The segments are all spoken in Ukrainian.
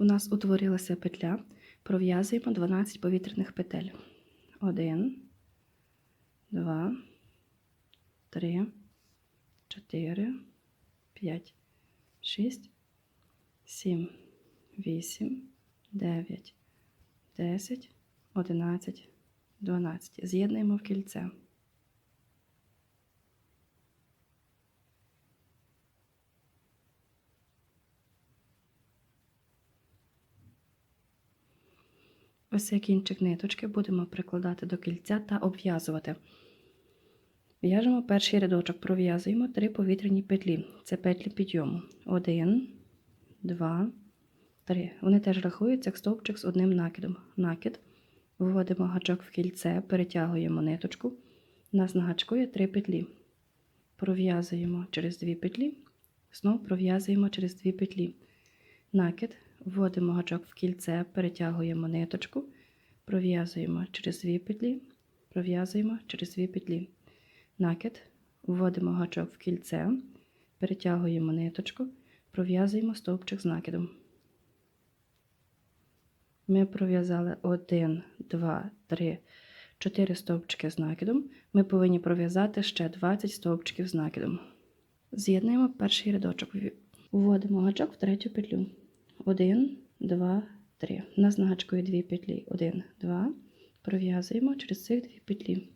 У нас утворилася петля. Пров'язуємо 12 повітряних петель. 1, 2, 3, 4, 5, 6, 7, 8, 9, 10, 11, 12. З'єднуємо в кільце. Ось кінчик ниточки будемо прикладати до кільця та обв'язувати. В'яжемо перший рядочок, пров'язуємо три повітряні петлі. Це петлі підйому. Один, два, три. Вони теж рахуються як стовпчик з одним накидом. Накид. Вводимо гачок в кільце, перетягуємо ниточку. У нас на гачку є три петлі. Пров'язуємо через дві петлі. Знову пров'язуємо через дві петлі. Накид. Вводимо гачок в кільце, перетягуємо ниточку, пров'язуємо через дві петлі, пров'язуємо через дві петлі. Накид, вводимо гачок в кільце, перетягуємо ниточку, пров'язуємо стовпчик з накидом. Ми пров'язали 1, 2, 3, 4 стовпчики з накидом. Ми повинні пров'язати ще 20 стовпчиків з накидом. З'єднуємо перший рядочок. Вводимо гачок в третю петлю. 1, 2, 3. У нас на гачку є дві петлі. 1, 2. Пров'язуємо через цих дві петлі.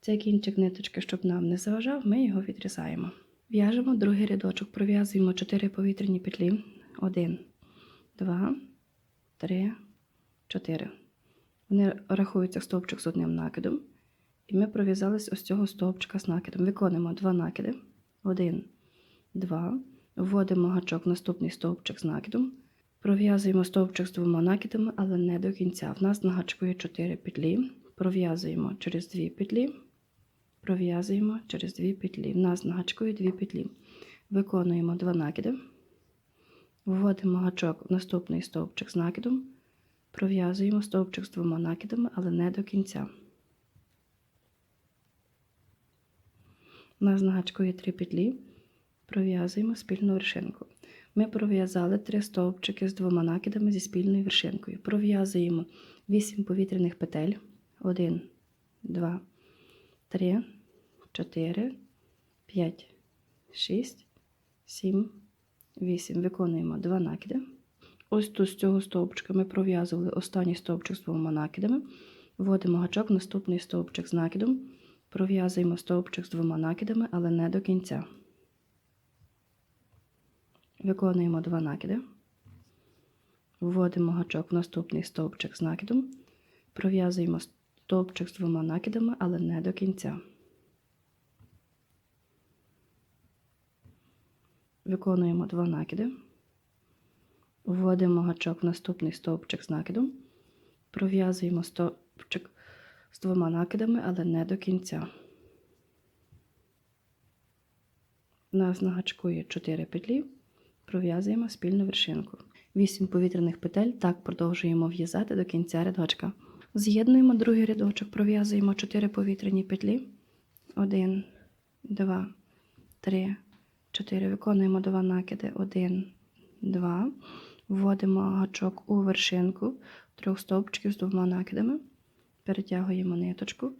Цей кінчик ниточки, щоб нам не заважав, ми його відрізаємо. В'яжемо другий рядочок, пров'язуємо 4 повітряні петлі. 1, 2, 3, 4. Вони рахуються стовпчик з одним накидом. І ми пров'язали з ось цього стовпчика з накидом. Виконуємо два накиди. 1, 2. Вводимо гачок в наступний стовпчик з накидом. Пров'язуємо стовпчик з двома накидами, але не до кінця. В нас на гачку є 4 петлі. Пров'язуємо через 2 петлі. Пров'язуємо через 2 петлі. В нас на гачку є 2 петлі. Виконуємо 2 накиди. Вводимо гачок в наступний стовпчик з накидом. Пров'язуємо стовпчик з двома накидами, але не до кінця. У нас на гачку є 3 петлі. Пров'язуємо спільну вершинку. Ми пров'язали три стовпчики з двома накидами зі спільною вершинкою. Пров'язуємо 8 повітряних петель. 1, 2, 3, 4, 5, 6, 7, 8. Виконуємо 2 накиди. Ось тут з цього стовпчика ми пров'язували останній стовпчик з двома накидами. Вводимо гачок наступний стовпчик з накидом. Пров'язуємо стовпчик з двома накидами, але не до кінця. Виконуємо два накиди. Вводимо гачок в наступний стовпчик з накидом. Пров'язуємо стовпчик з двома накидами, але не до кінця. Виконуємо два накиди. Вводимо гачок в наступний стовпчик з накидом. Пров'язуємо стовпчик з двома накидами, але не до кінця. У нас на гачку є 4 петлі пров'язуємо спільну вершинку. 8 повітряних петель так продовжуємо в'язати до кінця рядочка. З'єднуємо другий рядочок, пров'язуємо 4 повітряні петлі. 1, 2, 3, 4. Виконуємо 2 накиди. 1, 2. Вводимо гачок у вершинку трьох стовпчиків з двома накидами. Перетягуємо ниточку.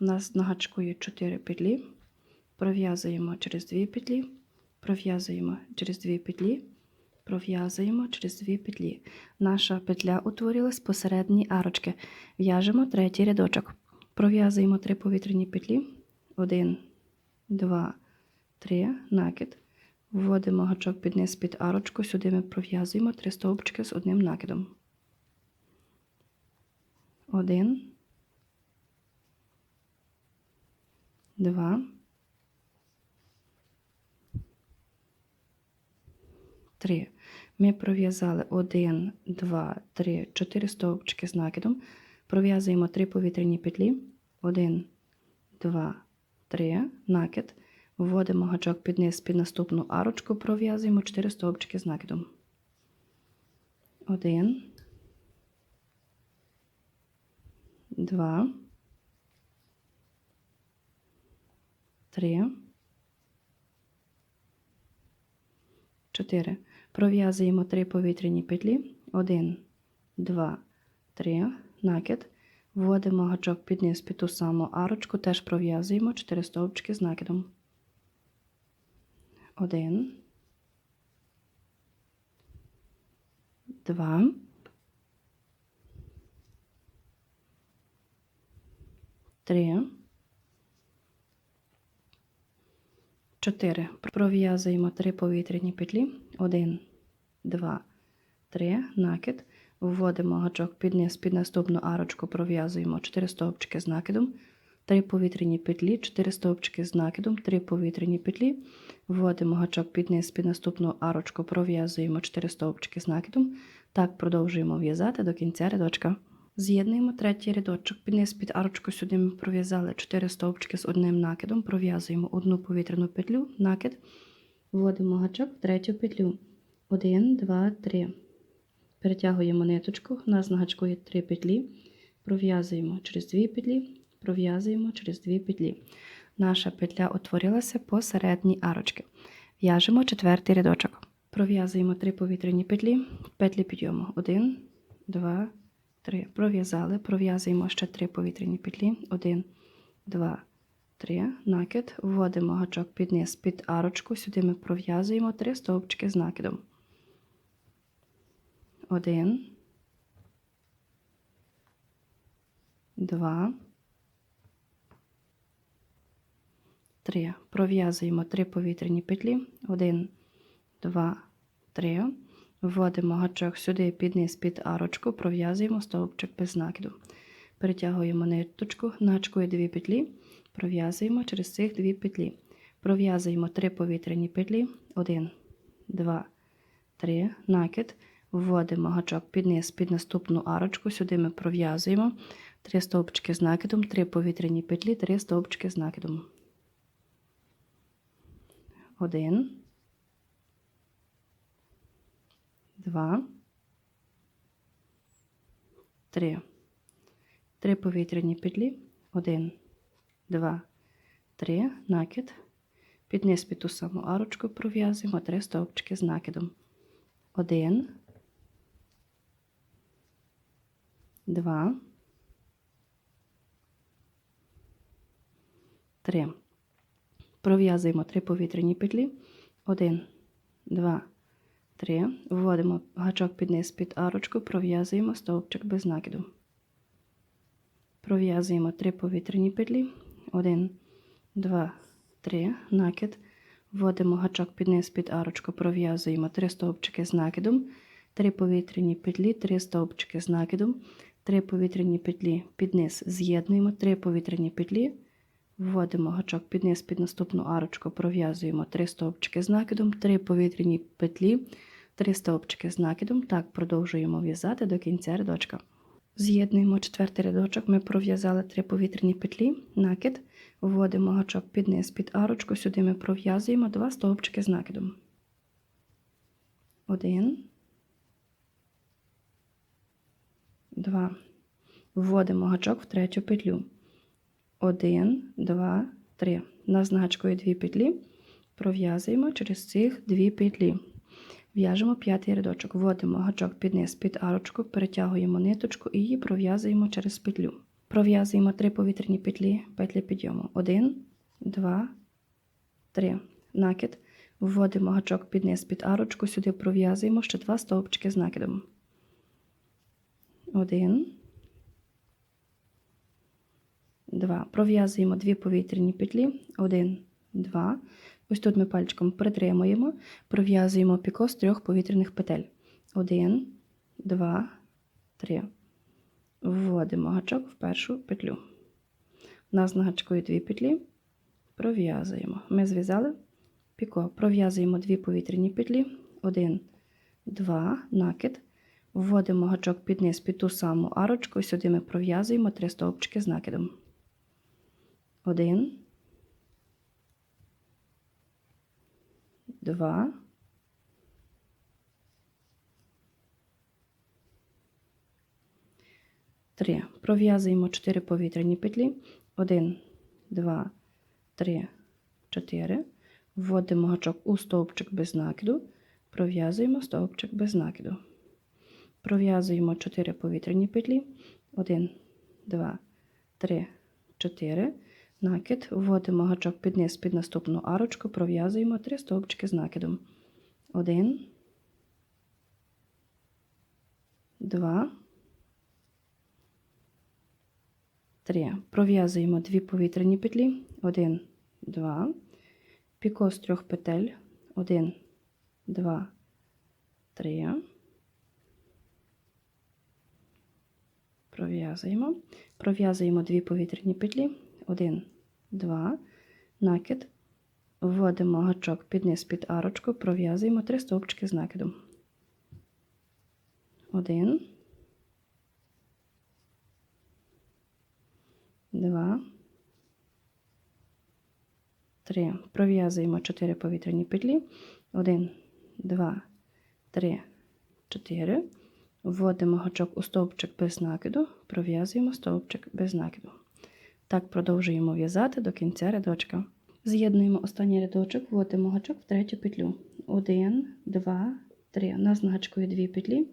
У нас на гачку є 4 петлі. Пров'язуємо через 2 петлі пров'язуємо через дві петлі, пров'язуємо через дві петлі. Наша петля утворилась посередній арочки. В'яжемо третій рядочок. Пров'язуємо три повітряні петлі. Один, два, три, накид. Вводимо гачок під низ під арочку. Сюди ми пров'язуємо три стовпчики з одним накидом. Один, два, 3. Ми пров'язали 1, 2, 3, 4 стовпчики з накидом. Пров'язуємо 3 повітряні петлі. 1, 2, 3, накид. Вводимо гачок під низ під наступну арочку, пров'язуємо 4 стовпчики з накидом. 1, 2, 3, 4. Пров'язуємо 3 повітряні петлі. 1, 2, 3. Накид. Вводимо гачок під низ під ту саму арочку. Теж пров'язуємо 4 стовпчики з накидом. 1, 2, 3, 4. Пров'язуємо 3 повітряні петлі. 1, 2, 3. Накид. Вводимо гачок під низ під наступну арочку, пров'язуємо 4 стовпчики з накидом. 3 повітряні петлі, 4 стовпчики з накидом, 3 повітряні петлі. Вводимо гачок під низ під наступну арочку, пров'язуємо 4 стовпчики з накидом. Так продовжуємо в'язати до кінця рядочка. З'єднуємо третій рядочок. Під низ під арочку сюди ми пров'язали 4 стовпчики з одним накидом, пров'язуємо одну повітряну петлю, накид, вводимо гачок в третю петлю. 1, 2, 3. Перетягуємо ниточку, у нас на гачку є 3 петлі, пров'язуємо через 2 петлі, пров'язуємо через 2 петлі. Наша петля утворилася посередній арочки. В'яжемо четвертий рядочок. Пров'язуємо 3 повітряні петлі, петлі підйому. 1, 2, 3. Пров'язали, пров'язуємо ще 3 повітряні петлі. 1, 2, 3. Накид. Вводимо гачок під низ під арочку. Сюди ми пров'язуємо 3 стовпчики з накидом. 1, 2, 3. Пров'язуємо 3 повітряні петлі. 1, 2, 3. Вводимо гачок сюди під низ під арочку, пров'язуємо стовпчик без накиду. Перетягуємо ниточку, на гачку є 2 петлі, пров'язуємо через цих 2 петлі. Пров'язуємо 3 повітряні петлі. 1, 2, 3. Накид. Вводимо гачок під низ під наступну арочку. Сюди ми пров'язуємо 3 стовпчики з накидом, 3 повітряні петлі, 3 стовпчики з накидом. 1, 2, 3. 3 повітряні петлі. 1, 2, 3. Накид. Під низ під ту саму арочку пров'язуємо 3 стовпчики з накидом. 1, 2, 3. Пров'язуємо 3 повітряні петлі. 1, 2, 3. Вводимо гачок під низ під арочку, пров'язуємо стовпчик без накиду. Пров'язуємо 3 повітряні петлі. 1, 2, 3. Накид. Вводимо гачок під низ під арочку, пров'язуємо 3 стовпчики з накидом. 3 повітряні петлі, 3 стовпчики з накидом. 3 повітряні петлі під низ з'єднуємо, 3 повітряні петлі. Вводимо гачок під низ під наступну арочку, пров'язуємо 3 стовпчики з накидом, 3 повітряні петлі, 3 стовпчики з накидом. Так продовжуємо в'язати до кінця рядочка. З'єднуємо четвертий рядочок, ми пров'язали 3 повітряні петлі, накид, вводимо гачок під низ під арочку, сюди ми пров'язуємо 2 стовпчики з накидом. 1, 2. Вводимо гачок в третю петлю. 1, 2, 3. У нас на гачку є 2 петлі. Пров'язуємо через цих 2 петлі. В'яжемо п'ятий рядочок. Вводимо гачок під низ під арочку, перетягуємо ниточку і її пров'язуємо через петлю. Пров'язуємо 3 повітряні петлі, петлі підйому. 1, 2, 3. Накид. Вводимо гачок під низ під арочку, сюди пров'язуємо ще 2 стовпчики з накидом. 1, 2. Пров'язуємо 2 повітряні петлі. 1, 2. Ось тут ми пальчиком притримуємо, пров'язуємо піко з трьох повітряних петель. 1, 2, 3. Вводимо гачок в першу петлю. У нас на гачку 2 петлі. Пров'язуємо. Ми зв'язали піко. Пров'язуємо 2 повітряні петлі. 1, 2, накид. Вводимо гачок під низ під ту саму арочку, сюди ми пров'язуємо 3 стовпчики з накидом. 1, 2, 3. Пров'язуємо 4 повітряні петлі. 1, 2, 3, 4. Вводимо гачок у стовпчик без накиду. пров'язуємо стовпчик без накиду. Пров'язуємо 4 повітряні петлі. 1, 2, 3, 4. Накид. Вводимо гачок під низ під наступну арочку, пров'язуємо 3 стовпчики з накидом. 1, 2, 3. Пров'язуємо 2 повітряні петлі. 1, 2. Піко з трьох петель. 1, 2, 3. Пров'язуємо. Пров'язуємо дві повітряні петлі. 1, 2. Накид. Вводимо гачок під низ під арочку, пров'язуємо 3 стовпчики з накидом. 1, 2, 3. Пров'язуємо 4 повітряні петлі. 1, 2, 3, 4. Вводимо гачок у стовпчик без накиду, пров'язуємо стовпчик без накиду. Так продовжуємо в'язати до кінця рядочка. З'єднуємо останній рядочок, вводимо гачок в третю петлю. 1, 2, 3. У нас на дві петлі.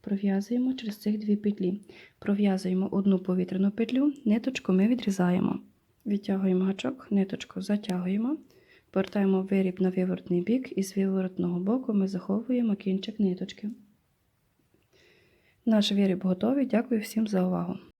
Пров'язуємо через цих дві петлі. Пров'язуємо одну повітряну петлю, ниточку ми відрізаємо. Відтягуємо гачок, ниточку затягуємо, повертаємо виріб на виворотний бік і з виворотного боку ми заховуємо кінчик ниточки. Наш виріб готовий. Дякую всім за увагу.